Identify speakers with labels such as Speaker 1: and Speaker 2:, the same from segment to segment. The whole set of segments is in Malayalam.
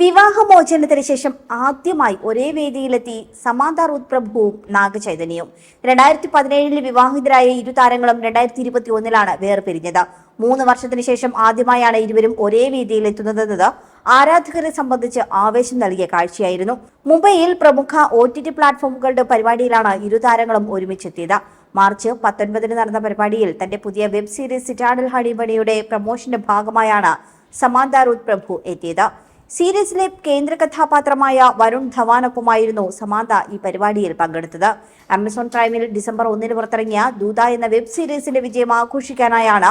Speaker 1: വിവാഹമോചനത്തിന് ശേഷം ആദ്യമായി ഒരേ വേദിയിലെത്തി സമാന്ത റൂത്ത് പ്രഭുവും നാഗചൈതന്യവും. രണ്ടായിരത്തി പതിനേഴിൽ വിവാഹിതരായ ഇരു താരങ്ങളും രണ്ടായിരത്തി ഇരുപത്തി ഒന്നിലാണ് വേർപിരിഞ്ഞത്. മൂന്ന് വർഷത്തിന് ശേഷം ആദ്യമായാണ് ഇരുവരും ഒരേ വേദിയിൽ എത്തുന്നതെന്നത് ആരാധകരെ സംബന്ധിച്ച് ആവേശം നൽകിയ കാഴ്ചയായിരുന്നു. മുംബൈയിൽ പ്രമുഖ ഒ ടി ടി പ്ലാറ്റ്ഫോമുകളുടെ പരിപാടിയിലാണ് ഇരു താരങ്ങളും ഒരുമിച്ചെത്തിയത്. മാർച്ച് പത്തൊൻപതിന് നടന്ന പരിപാടിയിൽ തന്റെ പുതിയ വെബ് സീരീസ് സിറ്റാഡൽ ഹണിബണിയുടെ പ്രമോഷന്റെ ഭാഗമായാണ് സമാന്ത റൂത്ത് പ്രഭു എത്തിയത്. സീരീസിലെ കേന്ദ്ര കഥാപാത്രമായ വരുൺ ധവാനൊപ്പമായിരുന്നു സമാന്ത ഈ പരിപാടിയിൽ പങ്കെടുത്തത്. ആമസോൺ പ്രൈമിൽ ഡിസംബർ ഒന്നിന് പുറത്തിറങ്ങിയ ദൂത എന്ന വെബ് സീരീസിന്റെ വിജയം ആഘോഷിക്കാനായാണ്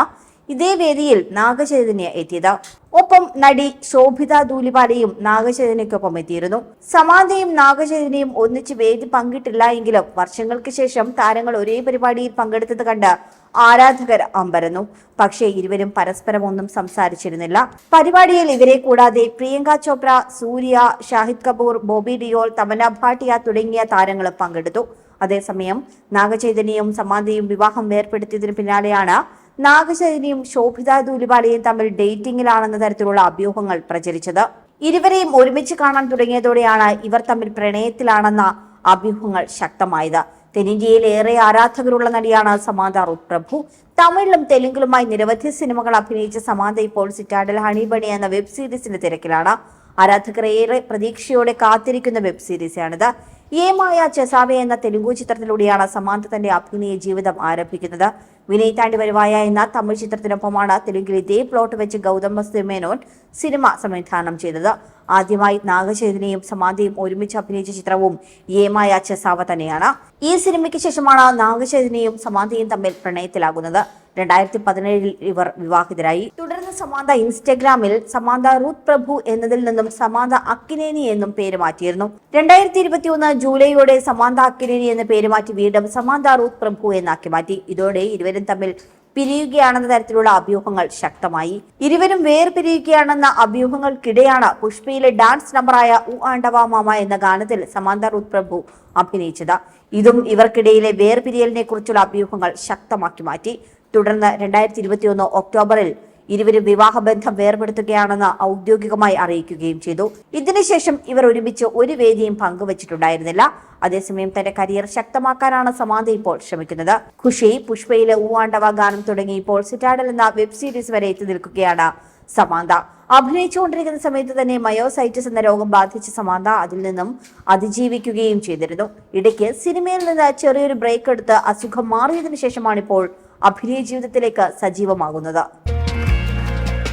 Speaker 1: ഇതേ വേദിയിൽ നാഗചൈതന്യ എത്തിയത്. ഒപ്പം നടി ശോഭിത ദൂലിപാലയും നാഗചൈതന്യക്കൊപ്പം എത്തിയിരുന്നു. സമാന്തയും നാഗചൈതന്യയും ഒന്നിച്ച് വേദി പങ്കിട്ടില്ല എങ്കിലും വർഷങ്ങൾക്ക് ശേഷം താരങ്ങൾ ഒരേ പരിപാടിയിൽ പങ്കെടുത്തത് കണ്ട് ആരാധകർ അമ്പരന്നു. പക്ഷേ ഇരുവരും പരസ്പരം ഒന്നും സംസാരിച്ചിരുന്നില്ല. പരിപാടിയിൽ ഇവരെ കൂടാതെ പ്രിയങ്ക ചോപ്ര സൂര്യ ഷാഹിദ് കപൂർ ബോബി ഡിയോൾ തമന ഭാട്ടിയ തുടങ്ങിയ താരങ്ങളും പങ്കെടുത്തു. അതേസമയം നാഗചൈതന്യയും സമാന്തയും വിവാഹം ഏർപ്പെടുത്തിയതിന് പിന്നാലെയാണ് നാഗചൈതന്യയും ശോഭിത ദൂലിപാലയും തമ്മിൽ ഡേറ്റിംഗിലാണെന്ന തരത്തിലുള്ള അഭ്യൂഹങ്ങൾ പ്രചരിച്ചത്. ഇരുവരെയും ഒരുമിച്ച് കാണാൻ തുടങ്ങിയതോടെയാണ് ഇവർ തമ്മിൽ പ്രണയത്തിലാണെന്ന അഭ്യൂഹങ്ങൾ ശക്തമായത്. തെന്നിന്ത്യയിൽ ഏറെ ആരാധകരുള്ള നടിയാണ് സമാന്ത റൂത്ത് പ്രഭു തമിഴിലും തെലുങ്കിലുമായി നിരവധി സിനിമകൾ അഭിനയിച്ച സമാന്ത ഇപ്പോൾ സിറ്റാഡൽ ഹണിബണി എന്ന വെബ് സീരീസിന്റെ തിരക്കിലാണ്. ആരാധകർ ഏറെ പ്രതീക്ഷയോടെ കാത്തിരിക്കുന്ന വെബ് സീരീസാണിത്. ഏമായ ചെസാവെ എന്ന തെലുങ്കു ചിത്രത്തിലൂടെയാണ് സമാന്ത തന്റെ അഭിനയ ജീവിതം ആരംഭിക്കുന്നത്. വിനയ് താണ്ടി വരുവായ എന്ന തമിഴ് ചിത്രത്തിനൊപ്പമാണ് തെലുങ്കിൽ ഇതേ പ്ലോട്ട് വെച്ച് ഗൗതം മേനോൻ സിനിമ സംവിധാനം ചെയ്തത്. ആദ്യമായി നാഗചേതനയും സമാധിയും ഒരുമിച്ച് അഭിനയിച്ച ചിത്രവും ഏമായ ചെസാവ തന്നെയാണ്. ഈ സിനിമയ്ക്ക് ശേഷമാണ് നാഗചേതനയും സമാധിയും തമ്മിൽ പ്രണയത്തിലാകുന്നത്. രണ്ടായിരത്തി പതിനേഴിൽ ഇവർ വിവാഹിതരായി. തുടർന്ന് സമാന്ത ഇൻസ്റ്റഗ്രാമിൽ സമാന്ത റൂത്ത് പ്രഭു എന്നതിൽ നിന്നും സമാന്ത അക്കിനേനി എന്നും പേര് മാറ്റിയിരുന്നു. രണ്ടായിരത്തി ഇരുപത്തിയൊന്ന് ജൂലൈയോടെ സമാന്ത അക്കിനേനി എന്ന പേര് മാറ്റി വീണ്ടും സമാന്ത റൂത്ത് പ്രഭു എന്നാക്കി മാറ്റി. ഇതോടെ ഇരുവരും തമ്മിൽ പിരിയുകയാണെന്ന തരത്തിലുള്ള അഭ്യൂഹങ്ങൾ ശക്തമായി. ഇരുവരും വേർപിരിയുകയാണെന്ന അഭ്യൂഹങ്ങൾക്കിടെയാണ് പുഷ്പയിലെ ഡാൻസ് നമ്പറായ ഉ ആണ്ടവാ മാമ എന്ന ഗാനത്തിൽ സമാന്ത ഉത്പ്രഭു പ്രഭു അഭിനയിച്ചത്. ഇതും ഇവർക്കിടയിലെ വേർപിരിയലിനെ കുറിച്ചുള്ള അഭ്യൂഹങ്ങൾ ശക്തമാക്കി മാറ്റി. തുടർന്ന് രണ്ടായിരത്തി ഇരുപത്തിയൊന്ന് ഒക്ടോബറിൽ ഇരുവരും വിവാഹബന്ധം വേർപെടുത്തുകയാണെന്ന് ഔദ്യോഗികമായി അറിയിക്കുകയും ചെയ്തു. ഇതിനുശേഷം ഇവർ ഒരുമിച്ച് ഒരു വേദിയും പങ്കുവച്ചിട്ടുണ്ടായിരുന്നില്ല. അതേസമയം തന്റെ കരിയർ ശക്തമാക്കാനാണ് സമാന്ത ഇപ്പോൾ ശ്രമിക്കുന്നത്. ഖുഷി പുഷ്പയിലെ ഊവാണ്ടവ ഗാനം തുടങ്ങി ഇപ്പോൾ സിറ്റാഡൽ എന്ന വെബ് സീരീസ് വരെ എത്തി നിൽക്കുകയാണ് സമാന്ത. അഭിനയിച്ചുകൊണ്ടിരിക്കുന്ന സമയത്ത് തന്നെ മയോസൈറ്റിസ് എന്ന രോഗം ബാധിച്ച സമാന്ത അതിൽ നിന്നും അതിജീവിക്കുകയും ചെയ്തിരുന്നു. ഇടയ്ക്ക് സിനിമയിൽ നിന്ന് ചെറിയൊരു ബ്രേക്ക് എടുത്ത് അസുഖം മാറിയതിനു ശേഷമാണിപ്പോൾ അഭിനയ ജീവിതത്തിലേക്ക് സജീവമാകുന്നത്.